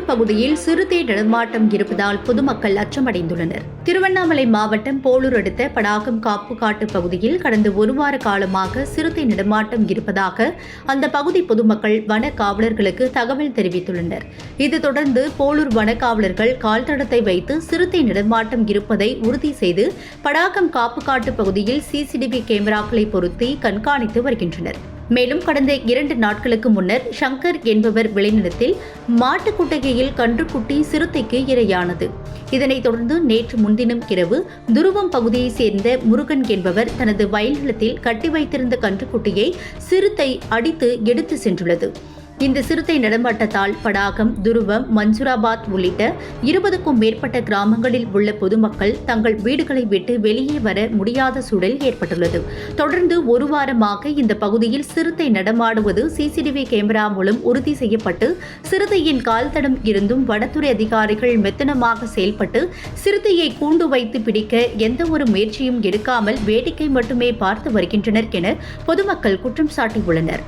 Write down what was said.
பகுதியில் சிறுத்தை நடமாட்டம் இருப்பதால் பொதுமக்கள் அச்சமடைந்துள்ளனர். திருவண்ணாமலை மாவட்டம் போலூர் அடுத்த படாகம் காப்பு காட்டு பகுதியில் கடந்த ஒரு வார காலமாக சிறுத்தை நடமாட்டம் இருப்பதாக அந்த பகுதி பொதுமக்கள் வன காவலர்களுக்கு தகவல் தெரிவித்துள்ளனர். இது தொடர்ந்து போலூர் வன காவலர்கள் கால் தடத்தை வைத்து சிறுத்தை நடமாட்டம் இருப்பதை உறுதி செய்து படாகம் காப்பு காட்டு பகுதியில் சிசிடிவி கேமராக்களை பொருத்தி கண்காணித்து வருகின்றனர். மேலும் கடந்த இரண்டு நாட்களுக்கு முன்னர் ஷங்கர் என்பவர் விளைநிலத்தில் மாட்டுக் குட்டகையில் கன்றுக்குட்டி சிறுத்தைக்கு இரையானது. இதனைத் தொடர்ந்து நேற்று முன்தினம் இரவு துருவம் பகுதியைச் சேர்ந்த முருகன் என்பவர் தனது வயல்நிலத்தில் கட்டி வைத்திருந்த கன்றுக்குட்டியை சிறுத்தை அடித்து எடுத்து சென்றுள்ளது. இந்த சிறுத்தை நடமாட்டத்தால் படாகம் துருவம் மஞ்சுராபாத் உள்ளிட்ட இருபதுக்கும் மேற்பட்ட கிராமங்களில் உள்ள பொதுமக்கள் தங்கள் வீடுகளை விட்டு வெளியே வர முடியாத சூழல் ஏற்பட்டுள்ளது. தொடர்ந்து ஒரு வாரமாக இந்த பகுதியில் சிறுத்தை நடமாடுவது சிசிடிவி கேமரா மூலம் உறுதி செய்யப்பட்டு சிறுத்தையின் கால் தடம் இருந்தும் வனத்துறை அதிகாரிகள் மெத்தனமாக செயல்பட்டு சிறுத்தையை கூண்டு வைத்து பிடிக்க எந்த ஒரு முயற்சியும் எடுக்காமல் வேடிக்கை மட்டுமே பார்த்து வருகின்றனர் என பொதுமக்கள் குற்றம் சாட்டியுள்ளனர்.